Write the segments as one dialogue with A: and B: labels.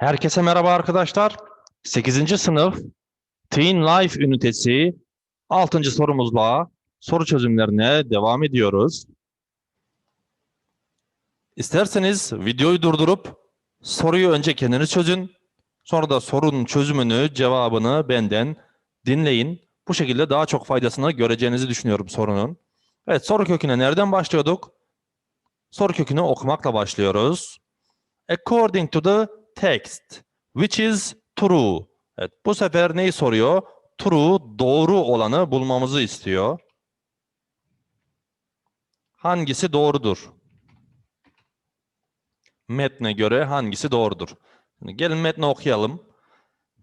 A: Herkese merhaba arkadaşlar. 8. sınıf Teen Life ünitesi 6. sorumuzla soru çözümlerine devam ediyoruz. İsterseniz videoyu durdurup soruyu önce kendiniz çözün. Sonra da sorunun çözümünü, cevabını benden dinleyin. Bu şekilde daha çok faydasını göreceğinizi düşünüyorum sorunun. Evet soru köküne nereden başlıyorduk? Soru kökünü okumakla başlıyoruz. According to the text, which is true. Evet, bu sefer neyi soruyor? True, doğru olanı bulmamızı istiyor. Hangisi doğrudur? Metne göre hangisi doğrudur? Şimdi gelin metni okuyalım.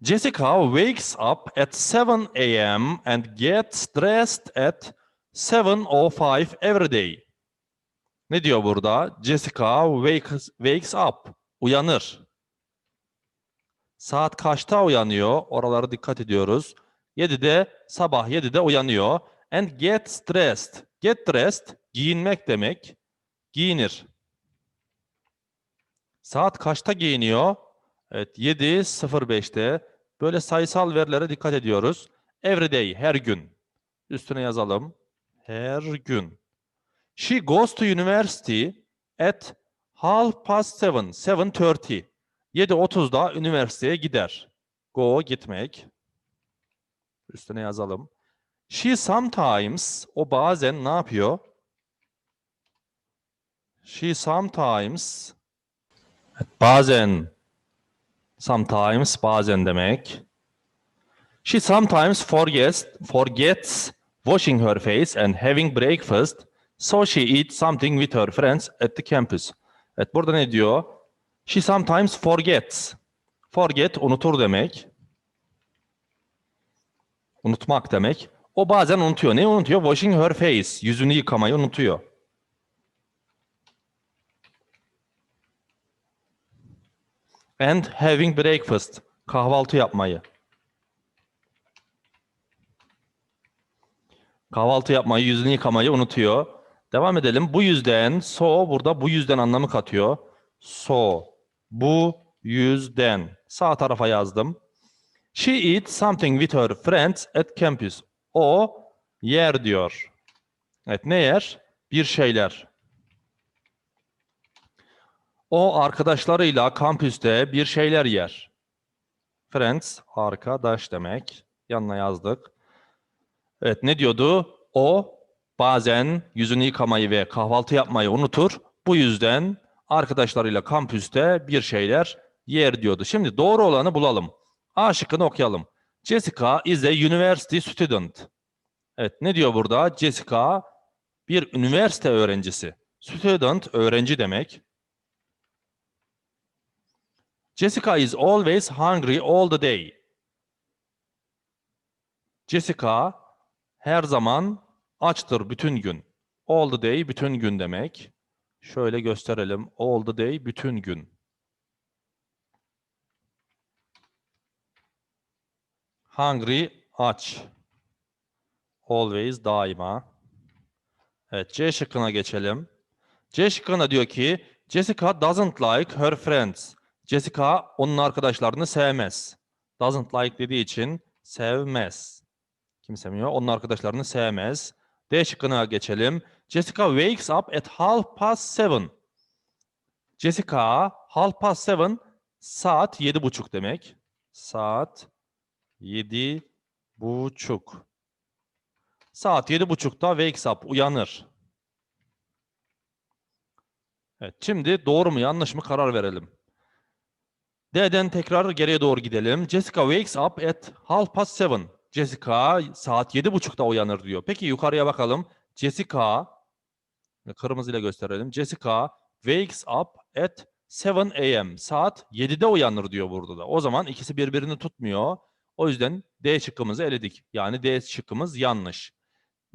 A: Jessica wakes up at 7 a.m. and gets dressed at 7.05 every day. Ne diyor burada? Jessica wakes, wakes up. Uyanır. Saat kaçta uyanıyor? Oralara dikkat ediyoruz. 7'de sabah 7'de uyanıyor. And gets dressed. Get dressed giyinmek demek. Giyinir. Saat kaçta giyiniyor? Evet 7.05'te. Böyle sayısal verilere dikkat ediyoruz. Every day her gün. Üstüne yazalım. Her gün. She goes to university at half past seven, 7.30. 7.30'da üniversiteye gider. Go gitmek. Üstüne yazalım. She sometimes, o bazen ne yapıyor? She sometimes, bazen, sometimes, bazen demek. She sometimes forgets, forgets washing her face and having breakfast, so she eats something with her friends at the campus. Evet burada ne diyor? She sometimes forgets. Forget unutur demek. Unutmak demek. O bazen unutuyor. Ne unutuyor? Washing her face. Yüzünü yıkamayı unutuyor. And having breakfast. Kahvaltı yapmayı. Kahvaltı yapmayı, yüzünü yıkamayı unutuyor. Devam edelim. Bu yüzden, so burada bu yüzden anlamı katıyor. So, bu yüzden. Sağ tarafa yazdım. She eats something with her friends at campus. O yer diyor. Evet ne yer? Bir şeyler. O arkadaşlarıyla kampüste bir şeyler yer. Friends, arkadaş demek. Yanına yazdık. Evet ne diyordu? O bazen yüzünü yıkamayı ve kahvaltı yapmayı unutur. Bu yüzden arkadaşlarıyla kampüste bir şeyler yer diyordu. Şimdi doğru olanı bulalım. A şıkkını okuyalım. Jessica is a university student. Evet ne diyor burada? Jessica bir üniversite öğrencisi. Student öğrenci demek. Jessica is always hungry all the day. Jessica her zaman açtır bütün gün. All the day bütün gün demek. Şöyle gösterelim. All the day bütün gün. Hungry aç. Always daima. Evet C şıkkına geçelim. C şıkkına diyor ki Jessica doesn't like her friends. Jessica onun arkadaşlarını sevmez. Doesn't like dediği için sevmez. Kim sevmiyor? Onun arkadaşlarını sevmez. D şıkkına geçelim. Jessica wakes up at half past seven. Jessica half past seven saat yedi buçuk demek. Saat yedi buçuk. Saat yedi buçukta wakes up uyanır. Evet şimdi doğru mu yanlış mı karar verelim. D'den tekrar geriye doğru gidelim. Jessica wakes up at half past seven. Jessica saat yedi buçukta uyanır diyor. Peki yukarıya bakalım. Jessica kırmızıyla gösterelim. Jessica wakes up at 7 a.m. Saat 7'de uyanır diyor burada da. O zaman ikisi birbirini tutmuyor. O yüzden D şıkkımızı eledik. Yani D şıkkımız yanlış.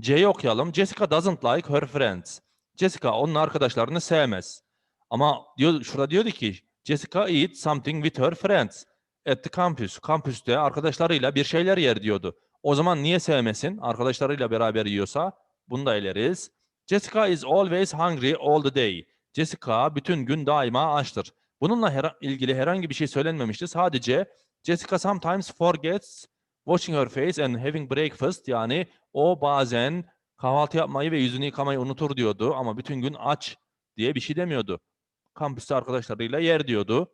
A: C'yi okuyalım. Jessica doesn't like her friends. Jessica onun arkadaşlarını sevmez. Ama diyor şurada diyordu ki Jessica eats something with her friends at the campus. Kampüste arkadaşlarıyla bir şeyler yer diyordu. O zaman niye sevmesin? Arkadaşlarıyla beraber yiyorsa bunu da eleriz. Jessica is always hungry all the day. Jessica bütün gün daima açtır. Bununla hera- ilgili herhangi bir şey söylenmemişti. Sadece Jessica sometimes forgets washing her face and having breakfast yani o bazen kahvaltı yapmayı ve yüzünü yıkamayı unutur diyordu ama bütün gün aç diye bir şey demiyordu. Kampüste arkadaşlarıyla yer diyordu.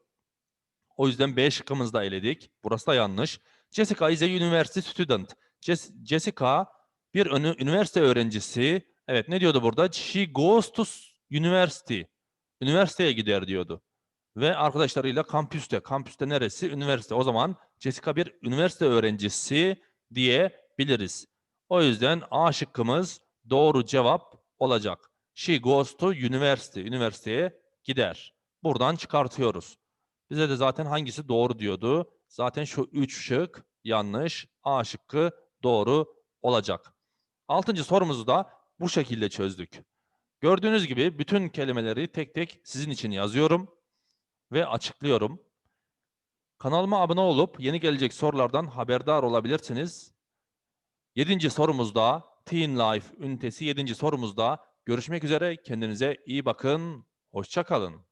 A: O yüzden B şıkkımızı da eledik. Burası da yanlış. Jessica is a university student. Jes- Jessica bir üniversite öğrencisi. Evet ne diyordu burada? She goes to university. Üniversiteye gider diyordu. Ve arkadaşlarıyla kampüste. Kampüste neresi? Üniversite. O zaman Jessica bir üniversite öğrencisi diyebiliriz. O yüzden A şıkkımız doğru cevap olacak. She goes to university. Üniversiteye gider. Buradan çıkartıyoruz. Bize de zaten hangisi doğru diyordu. Zaten şu üç şık yanlış. A şıkkı doğru olacak. Altıncı sorumuzu da bu şekilde çözdük. Gördüğünüz gibi bütün kelimeleri tek tek sizin için yazıyorum ve açıklıyorum. Kanalıma abone olup yeni gelecek sorulardan haberdar olabilirsiniz. Yedinci sorumuzda Teen Life ünitesi yedinci sorumuzda görüşmek üzere. Kendinize iyi bakın. Hoşça kalın.